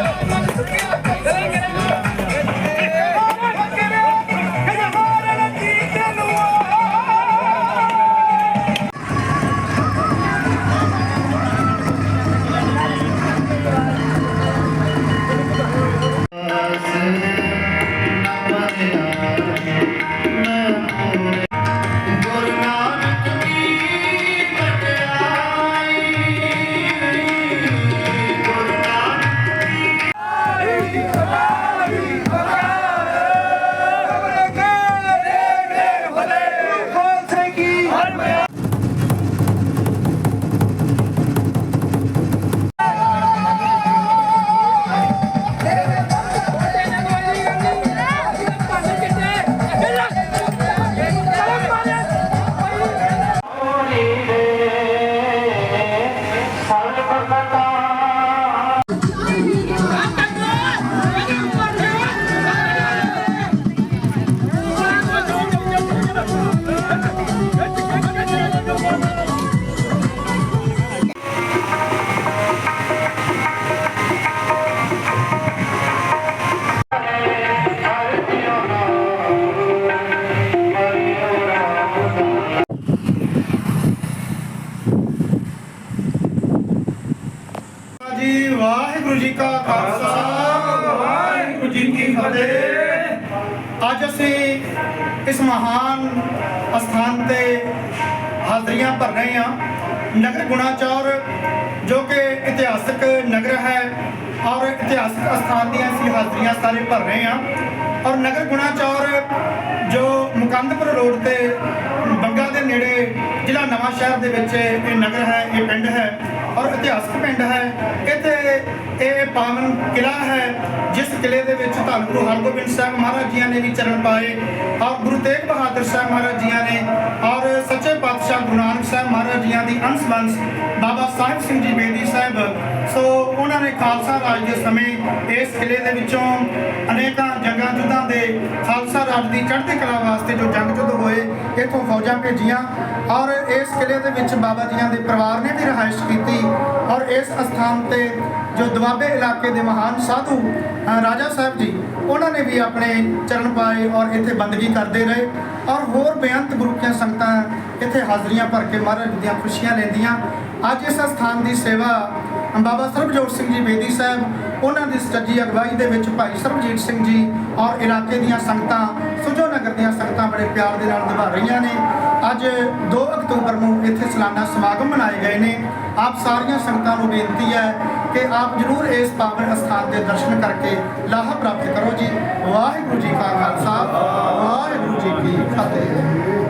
ਗੁਰੂ ਜੀ ਵਾਹਿਗੁਰੂ ਜੀ ਕਾ ਖਾਲਸਾ। ਵਾਹਿਗੁਰੂ ਜੀ ਕੀ ਫਤਿਹ। ਅੱਜ ਅਸੀਂ ਇਸ ਮਹਾਨ ਅਸਥਾਨ ਤੇ ਹਾਜ਼ਰੀਆਂ ਭਰ ਰਹੇ ਹਾਂ। ਨਗਰ ਗੁਣਾਚੌਰ ਜੋ ਕਿ ਇਤਿਹਾਸਕ ਨਗਰ ਹੈ ਔਰ ਇਤਿਹਾਸਕ ਅਸਥਾਨ ਦੀਆਂ ਅਸੀਂ ਹਾਜ਼ਰੀਆਂ ਸਾਰੇ ਭਰ ਰਹੇ ਹਾਂ। ਔਰ ਨਗਰ ਗੁਣਾਚੌਰ ਜੋ ਮੁਕੰਦਪੁਰ ਰੋਡ ਤੇ ਬੰਗਾ ਦੇ ਨੇੜੇ ਜ਼ਿਲ੍ਹਾ ਨਵਾਂ ਸ਼ਹਿਰ ਦੇ ਵਿੱਚ ਇਹ ਨਗਰ ਹੈ ਇਹ ਪਿੰਡ ਹੈ ਔਰ ਇਤਿਹਾਸਕ ਪਿੰਡ ਹੈ। ਇੱਥੇ ਇਹ ਪਾਵਨ ਕਿਲਾ ਹੈ, ਜਿਸ ਕਿਲੇ ਦੇ ਵਿੱਚ ਧੰਨ ਗੁਰੂ ਹਰਗੋਬਿੰਦ ਸਾਹਿਬ ਮਹਾਰਾਜ ਜੀਆਂ ਨੇ ਵੀ ਚਰਨ ਪਾਏ। ਔਰ ਗੁਰੂ ਤੇਗ ਬਹਾਦਰ ਸਾਹਿਬ ਮਹਾਰਾਜ ਜੀਆਂ ਨੇ ਔਰ ਸੱਚੇ ਪਾਤਸ਼ਾਹ ਗੁਰੂ ਨਾਨਕ ਸਾਹਿਬ ਮਹਾਰਾਜ ਜੀਆਂ ਦੀ ਅੰਸ਼ ਬੰਸ਼ ਬਾਬਾ ਸਾਹਿਬ ਸਿੰਘ ਜੀ ਬੇਦੀ ਸਾਹਿਬ। ਸੋ ਉਹਨਾਂ ਨੇ ਖਾਲਸਾ ਰਾਜ ਦੇ ਸਮੇਂ ਇਸ ਕਿਲੇ ਦੇ ਵਿੱਚੋਂ ਅਨੇਕਾਂ ਜੰਗਾਂ ਦੇ ਖਾਲਸਾ ਰਾਜ ਦੀ ਚੜ੍ਹਦੀ ਕਲਾ ਵਾਸਤੇ ਜੋ ਜੰਗ ਜੁੱਧ ਹੋਏ, ਇਥੋਂ ਫੌਜਾਂ ਭੇਜੀਆਂ ਔਰ ਇਸ ਕਿਲੇ ਦੇ ਵਿੱਚ ਬਾਬਾ ਜੀਆਂ ਦੇ ਪਰਿਵਾਰ ਨੇ ਵੀ ਰਿਹਾਇਸ਼ ਕੀਤੀ ਔਰ ਇਸ ਅਸਥਾਨ ਤੇ ਜੋ ਦੁਆਬੇ ਇਲਾਕੇ ਦੇ ਮਹਾਨ ਸਾਧੂ ਰਾਜਾ ਸਾਹਿਬ ਜੀ, ਉਹਨਾਂ ਨੇ ਵੀ ਆਪਣੇ ਚਰਨ ਪਾਏ ਔਰ ਇੱਥੇ ਬੰਦਗੀ ਕਰਦੇ ਰਹੇ ਔਰ ਹੋਰ ਬੇਅੰਤ ਗੁਰੂਆਂ ਸੰਗਤਾਂ ਇੱਥੇ ਹਾਜ਼ਰੀਆਂ ਭਰ ਕੇ ਮਹਾਰਾਜ ਦੀਆਂ ਖੁਸ਼ੀਆਂ ਲੈਂਦੀਆਂ। ਅੱਜ ਇਸ ਅਸਥਾਨ ਦੀ ਸੇਵਾ ਬਾਬਾ ਸਰਬਜੋਤ ਸਿੰਘ ਜੀ ਬੇਦੀ ਸਾਹਿਬ, ਉਹਨਾਂ ਦੀ ਸੱਜੀ ਅਗਵਾਈ ਦੇ ਵਿੱਚ ਭਾਈ ਸਰਬਜੀਤ ਸਿੰਘ ਜੀ ਔਰ ਇਲਾਕੇ ਦੀਆਂ ਸੰਗਤਾਂ, ਸੁਜੋ ਨਗਰ ਦੀਆਂ ਸੰਗਤਾਂ ਬੜੇ ਪਿਆਰ ਦੇ ਨਾਲ ਨਿਭਾ ਰਹੀਆਂ ਨੇ। ਅੱਜ 2 ਅਕਤੂਬਰ ਨੂੰ ਇੱਥੇ ਸਲਾਨਾ ਸਮਾਗਮ ਮਨਾਏ ਗਏ ਨੇ। ਆਪ ਸਾਰੀਆਂ ਸੰਗਤਾਂ ਨੂੰ ਬੇਨਤੀ ਹੈ ਕਿ ਆਪ ਜਰੂਰ ਇਸ ਪਾਵਨ ਅਸਥਾਨ ਦੇ ਦਰਸ਼ਨ ਕਰਕੇ ਲਾਹਾ ਪ੍ਰਾਪਤ ਕਰੋ ਜੀ। ਵਾਹਿਗੁਰੂ ਜੀ ਕਾ ਖਾਲਸਾ, ਵਾਹਿਗੁਰੂ ਜੀ ਕੀ ਫਤਿਹ।